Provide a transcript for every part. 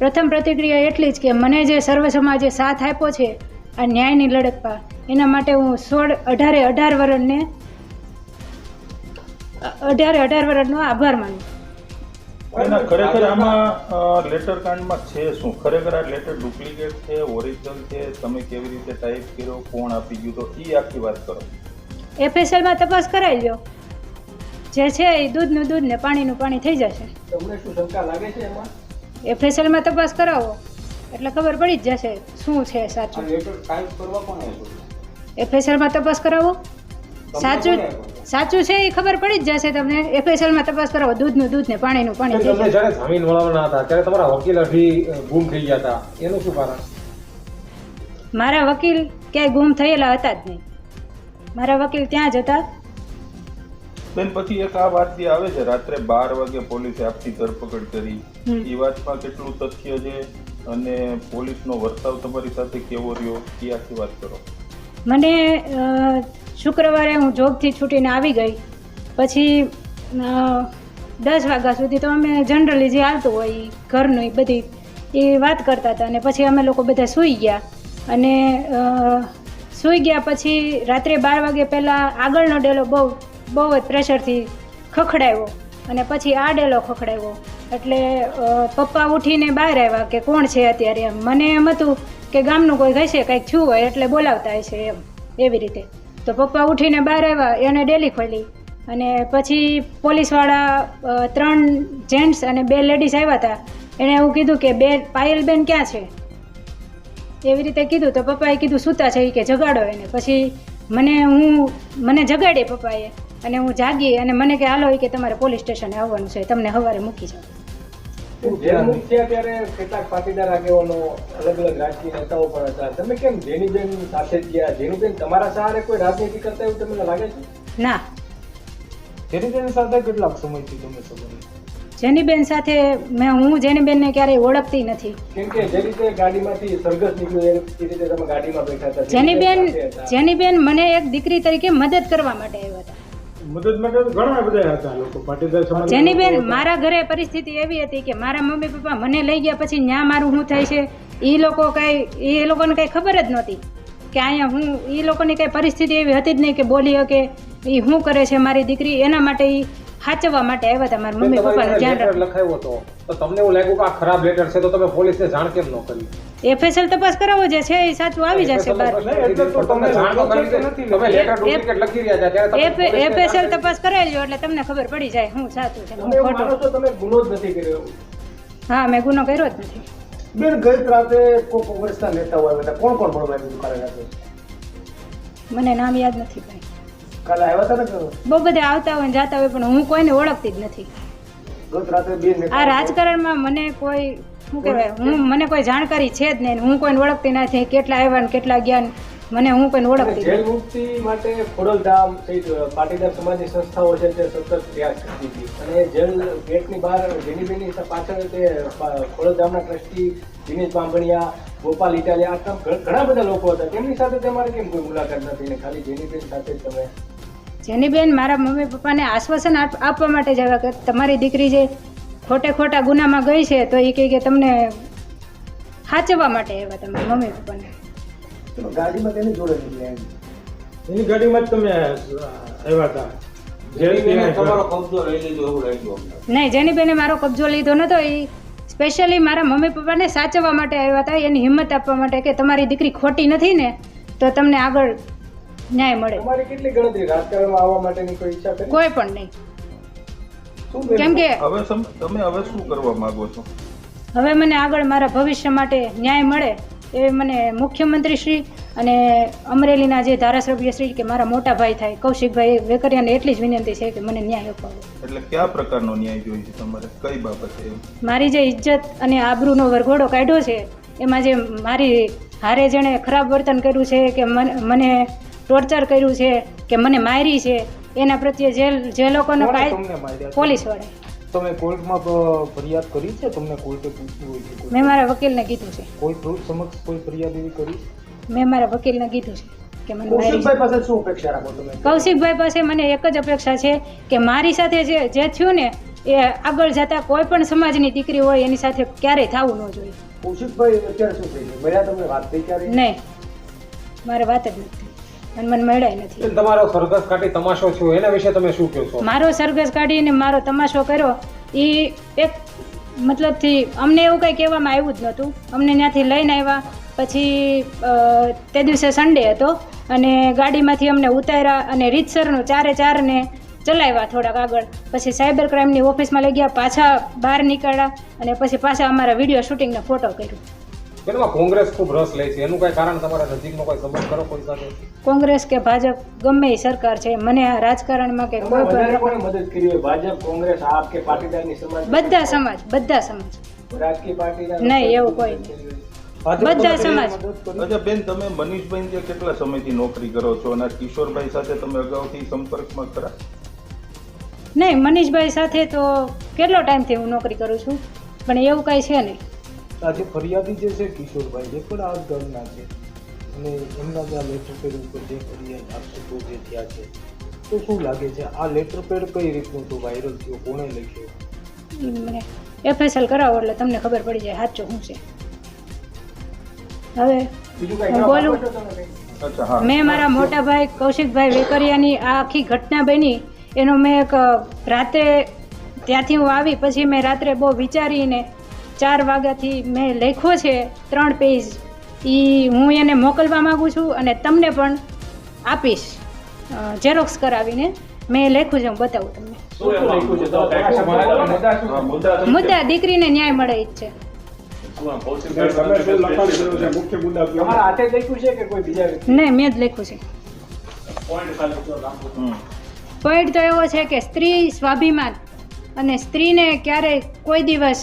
પ્રથમ પ્રતિક્રિયા એટલી જ કે મને જે સર્વ સમાજે સાથ આપ્યો છે આ ન્યાયની લડતમાં એના માટે હું સોળ અઢારે અઢાર વર્ષને અઢારે અઢાર વર્ષનો આભાર માનું ખરેખર આમાં લેટર કાંડમાં છે શું? ખરેખર આ લેટર ડુપ્લિકેટ છે ઓરિજિનલ છે તમે કેવી રીતે ટાઈપ કર્યો કોણ આપી ગયું તો એ આખી વાત કરો. એફએસએલમાં તપાસ કરાવી લ્યો જે છે એ દૂધનું દૂધ ને પાણીનું પાણી થઈ જશે. તમને શું શંકા લાગે છે એમાં? એફએસએલમાં તપાસ કરાવો. એટલે ખબર પડી જ જશે શું છે સાચું? એફએસએલમાં તપાસ કરાવો. સાચું સાચું છે એ ખબર પડી જ જશે તમને. એફએસએલમાં તપાસ કરાવો. દૂધનું દૂધ ને પાણીનું. પાણી થઈ જ્યારે જામીન મળવાના હતા ત્યારે તમારા વકીલ અઢી ગુમ થઈ ગયા હતા. એનું શું કારણ? મારા વકીલ ક્યાંય ગુમ થયેલા હતા જ નહીં. મારા વકીલ ત્યાં જ હતા. બેન પછી એક આ વાત જે આવે છે રાત્રે બાર વાગે પોલીસે આપતી ધરપકડ કરી. એ વાતમાં કેટલું તથ્ય છે અને પોલીસનો વર્તાવ તમારી સાથે કેવો રહ્યો? એ આખી વાત કરો. મને શુક્રવારે હું જોબથી છૂટીને આવી ગઈ. પછી દસ વાગ્યા સુધી તો અમે જનરલી જે આવતું હોય ઘરનું એ બધી એ વાત કરતા હતા અને પછી અમે લોકો બધા સૂઈ ગયા. અને સૂઈ ગયા પછી રાત્રે બાર વાગે પહેલાં આગળનો ડેલો બહુ બહુ જ પ્રેશરથી ખખડાવ્યો અને પછી આ ડેલો ખખડાવ્યો એટલે પપ્પા ઉઠીને બહાર આવ્યા કે કોણ છે અત્યારે એમ. મને એમ હતું કે ગામનું કોઈ હશે કંઈક છું હોય એટલે બોલાવતા હશે એમ, એવી રીતે. તો પપ્પા ઉઠીને બહાર આવ્યા, એને ડેલી ખોલી. અને પછી પોલીસવાળા ત્રણ જેન્ટ્સ અને બે લેડીઝ આવ્યા હતા. એણે એવું કીધું કે બે પાયલબેન ક્યાં છે? એવી રીતે કીધું. તો પપ્પાએ કીધું, સૂતા છે કે જગાડો એને. પછી મને હું, મને જગાડે પપ્પાએ. અને હું જાગી અને મને કે હાલો કે તમારે પોલીસ સ્ટેશને આવવાનું છે તમને સવારે મૂકી જાઓ ત્યારે કેટલાક પાટીદાર આગેવાનો અલગ અલગ રાજકીય નેતાઓ પણ હતા. તમે કેમ જેનીબેન સાથે ગયા? જેનીબેન તમારા સહારે કોઈ રાજનીતિ કરતા એવું તમને લાગે છે? ના. જેની સાથે કેટલાક સમયથી તમે સંબંધ જેનીબેન સાથે મેં હું જેનીબેનને ક્યારેય ઓળખતી નથી. કેમ કે જે રીતે ગાડીમાંથી સરઘસ નીકળ્યું એ રીતે તમે ગાડીમાં બેઠા હતા. જેનીબેન જેનીબેન મને એક દીકરી તરીકે મદદ કરવા માટે આવ્યા હતા. મદદ માટે ઘણા બધા હતા લોકો. પાટીદાર સમાજ જેનીબેન મારા ઘરે પરિસ્થિતિ એવી હતી કે મારા મમ્મી પપ્પા મને લઈ ગયા પછી ન્યા મારું શું થાય છે? એ લોકો કાંઈ એ લોકોને કાંઈ ખબર જ નહોતી કે અહીંયા હું એ લોકોની કાંઈ પરિસ્થિતિ એવી હતી જ નહીં કે બોલી શકે. એ શું કરે છે મારી દીકરી? એના માટે એ સાચવવા માટે આવ્યા તમારા મમ્મી પપ્પાનું ધ્યાન લખાયો હતો તો. તમને એવું લાગ્યું કે આ ખરાબ લેટર છે તો તમે પોલીસને જાણ કેમ ન કરી? એફએસએલ તપાસ કરાવો જે છે એ સાચું આવી જશે બહાર એટલે તો તમને જાણ કરી કે તમે લેટર ડુપ્લિકેટ લખી રહ્યા હતા ત્યારે એફએસએલ તપાસ કરાવી એટલે તમને ખબર પડી જાય હું સાચું છે હું ખોટું. તમે ગુનો જ નથી કર્યો હા મેં ગુનો કર્યો જ નથી. બેન ગઈ રાતે કોઈ કોંગ્રેસના નેતાઓ આવ્યા હતા. કોણ કોણ મળવા દુકાને રાખે મને નામ યાદ નથી ભાઈ. કાલે આવ્યા હતા ને બહુ બધા આવતા હોય ને જાતા હોય પણ હું કોઈને ઓળખતી જ નથી. ગત રાતે બે આ રાજકારણમાં મને કોઈ શું કહેવાય હું મને કોઈ જાણકારી છે જ નહીં હું કોઈને ઓળખતી નથી. કેટલા આવ્યા ને કેટલા ગયા મને હું કોઈને ઓળખતી જેલ મુક્તિ માટે ખોડલધામ સહિત પાટીદાર સમાજની સંસ્થાઓ છે તે સતત પ્રયાસ કરતી હતી અને જેલ ગેટની બહાર જેનીબેનની પાછળ તે ખોડલધામના ટ્રસ્ટી દિનેશ બાંભણિયા ગોપાલ ઇટાલિયા ઘણા બધા લોકો હતા. તેમની સાથે તમારે કેમ કોઈ મુલાકાત નથી ને ખાલી જેનીબેન સાથે તમે જેની બેન મારા મમ્મી પપ્પાને આશ્વાસન આપ- આપવા માટે જ આવ્યા કે તમારી દીકરી જે ખોટે ખોટા ગુનામાં ગઈ છે તો એ કહે કે તમને સાચવવા માટે આવ્યા તમે મમ્મી પપ્પાને. ગાડીમાં તેની જોડે એની ગાડીમાં જ તમે આવ્યા હતા. જેનીબેને તમારો કબજો લઈ લીધો એવું લાગ્યું અમને. નહીં જેની બેને મારો કબજો લીધો નતો એ સ્પેશિયલી મારા મમ્મી પપ્પાને સાચવવા માટે આવ્યા હતા એની હિંમત આપવા માટે કે તમારી દીકરી ખોટી નથી ને તો તમને આગળ ન્યાય મળે. તમારી કેટલી ગણતરી? રાજકારણમાં આવવા માટેની કોઈ ઈચ્છા કરી? કોઈ પણ નહીં. કેમ કે હવે તમે હવે શું કરવા માંગો છો? હવે મને આગળ મારા ભવિષ્ય માટે ન્યાય મળે એ મને મુખ્યમંત્રી શ્રી અને અમરેલીના જે ધારાસભ્ય શ્રી કે મારા મોટા ભાઈ થાય કૌશિકભાઈ વેકરિયાને એટલી જ વિનંતી છે કે મને ન્યાય અપાવો. એટલે કયા પ્રકારનો ન્યાય જોઈએ છે તમારે? કઈ બાબતે મારી જે ઇજ્જત અને આબરૂનો વરઘોડો કાઢ્યો છે એમાં જે મારી હારે જેણે ખરાબ વર્તન કર્યું છે કે મન- મને ટોર્ચર કર્યું છે કે મને મારી છે એના પ્રત્યે જે જે લોકોનો કાયદો પોલીસવાળા તમે કોર્ટમાં ફરિયાદ કરી છે? તમને કોર્ટે પૂછ્યું હોય છે મેં મારા વકીલને કીધું છે. કોઈ પ્રૂફ સમક્ષ કોઈ ફરિયાદ એવી કરી? મેં મારા વકીલને કીધું છે કે મને કૌશિકભાઈ પાસે શું અપેક્ષા રાખો તમે? કૌશિકભાઈ પાસે મને એક જ અપેક્ષા છે કે મારી સાથે જે જે થયું ને એ આગળ જતા કોઈ પણ સમાજની દીકરી હોય એની સાથે ક્યારેય થવું ન જોઈએ. કૌશિકભાઈ અત્યારે શું થઈ ગયું? મળ્યા તમને વાત થઈ ક્યારે નહીં. મારે વાત જ નથી. અને મને મળ્યા નથી. તમારો સરઘસ કાઢી તમાશો થયો એના વિશે તમે શું કહો છો? મારો સરઘસ કાઢીને મારો તમાશો કર્યો એ એક મતલબથી અમને એવું કંઈ કહેવામાં આવ્યું જ નહોતું. અમને ત્યાંથી લઈને આવ્યા પછી તે દિવસે સન્ડે હતો અને ગાડીમાંથી અમને ઉતાર્યા અને રીતસરનું ચારે ચારને ચલાવ્યા થોડાક આગળ. પછી સાયબર ક્રાઇમની ઓફિસમાં લઈ ગયા પાછા બહાર નીકળ્યા અને પછી પાછા અમારા વીડિયો શૂટિંગનો ફોટો કર્યો. બેન, એમાં કોંગ્રેસ ખૂબ રસ લે છે? એનું કઈ કારણ તમારા નજીકનો કોઈ સંબંધ કરો કોઈ સાથે? કોંગ્રેસ કે ભાજપ ગમે એ સરકાર છે. મને આ રાજકારણમાં કે કોઈ પણ મદદ કરી હોય? ભાજપ કોંગ્રેસ આપ કે પાટીદારની સમાજ બધા સમાજ બધા સમાજ. રાજકીય પાર્ટીના નહીં, એવું કોઈ બધા સમાજ. અચ્છા બેન તમે મનીષભાઈ ત્યાં કેટલા સમયથી નોકરી કરો છો અને કિશોરભાઈ સાથે તમે અગાઉથી સંપર્કમાં ખરા? નહીં મનીષભાઈ સાથે તો કેટલો ટાઈમથી હું નોકરી કરું છું? પણ એવું કાંઈ છે નહીં. આજે ફરિયાદી જે છે કિશોરભાઈ જે પણ આ ઘરના છે. અને એમના જે આ લેટર પેડ ઉપર જે ફરિયાદ આક્ષેપો જે થયા છે. તો શું લાગે છે આ લેટર પેડ કઈ રીતનું તો વાયરલ થયો કોણે લખ્યો? મને એફએસએલ કરાવો એટલે તમને ખબર પડી જાય સાચો શું છે. હવે બીજું હું બોલું? મેં મારા મોટા ભાઈ કૌશિકભાઈ વેકરિયાની આ આખી ઘટના બની. એનો મેં એક રાતે ત્યાંથી હું આવી પછી મેં રાત્રે બહુ વિચારીને ચાર વાગ્યાથી મેં લખ્યો છે ત્રણ પેજ એ હું એને મોકલવા માગું છું અને તમને પણ આપીશ. ઝેરોક્સ કરાવીને મેં લખ્યું છે હું બતાવું તમને. મુદ્દા દીકરીને ન્યાય મળે જ છે. તમારા હાથે જ લખ્યું છે કે કોઈ બીજા વ્યક્તિ? નહીં મેં જ લખ્યું છે. પોઈન્ટ તો એવો છે કે સ્ત્રી સ્વાભિમાન અને સ્ત્રીને ક્યારેય કોઈ દિવસ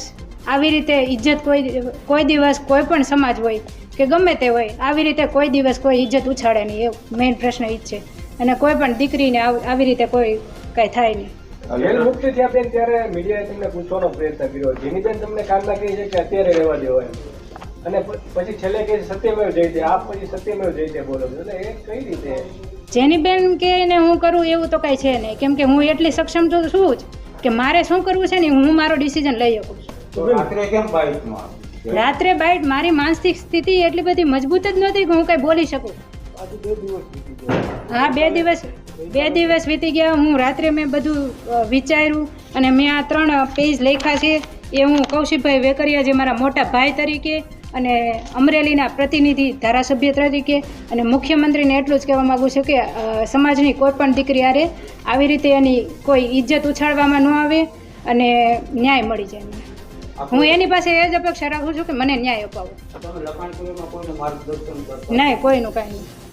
આવી રીતે ઇજ્જત કોઈ કોઈ દિવસ કોઈ પણ સમાજ હોય કે ગમે તે હોય આવી રીતે કોઈ દિવસ કોઈ ઇજ્જત ઉછાળે નહીં એ મેઇન પ્રશ્ન એ જ છે. અને કોઈ પણ દીકરીને આવી રીતે કોઈ કાંઈ થાય નહીં. જેલ લેટર- થયા બેન ત્યારે મીડિયાએ તમને પૂછવાનો પ્રયત્ન કર્યો. જેની બેન તમને કાલના કહે છે કે અત્યારે રહેવા દેવો અને પછી છેલ્લે કહે સત્યમેવ જયતે આપ પછી સત્યમેવ જયતે બોલો છો. એટલે એ કઈ રીતે? જેની બેન કે ને હું કરું એવું તો કાંઈ છે નહીં. કેમ કે હું એટલી સક્ષમ તો છું જ કે મારે શું કરવું છે ને હું મારો ડિસિઝન લઈ શકું છું. રાત્રે કેમ બાઇકમાં રાત્રે બાઈટ મારી માનસિક સ્થિતિ એટલી બધી મજબૂત જ નહોતી કે હું કઈ બોલી શકું. હા બે દિવસ બે દિવસ વીતી ગયા. હું રાત્રે મેં બધું વિચાર્યું અને મેં આ ત્રણ પેજ લખ્યા છે. એ હું કૌશિકભાઈ વેકરિયા જે મારા મોટા ભાઈ તરીકે અને અમરેલીના પ્રતિનિધિ ધારાસભ્ય તરીકે અને મુખ્યમંત્રીને એટલું જ કહેવા માગું છું કે સમાજની કોઈ પણ દીકરી આરે આવી રીતે એની કોઈ ઇજ્જત ઉછાળવામાં ન આવે અને ન્યાય મળી જાય. હું એની પાસે એ જ અપેક્ષા રાખું છું કે મને ન્યાય અપાવો. નહીં કોઈનું કાંઈ નહીં.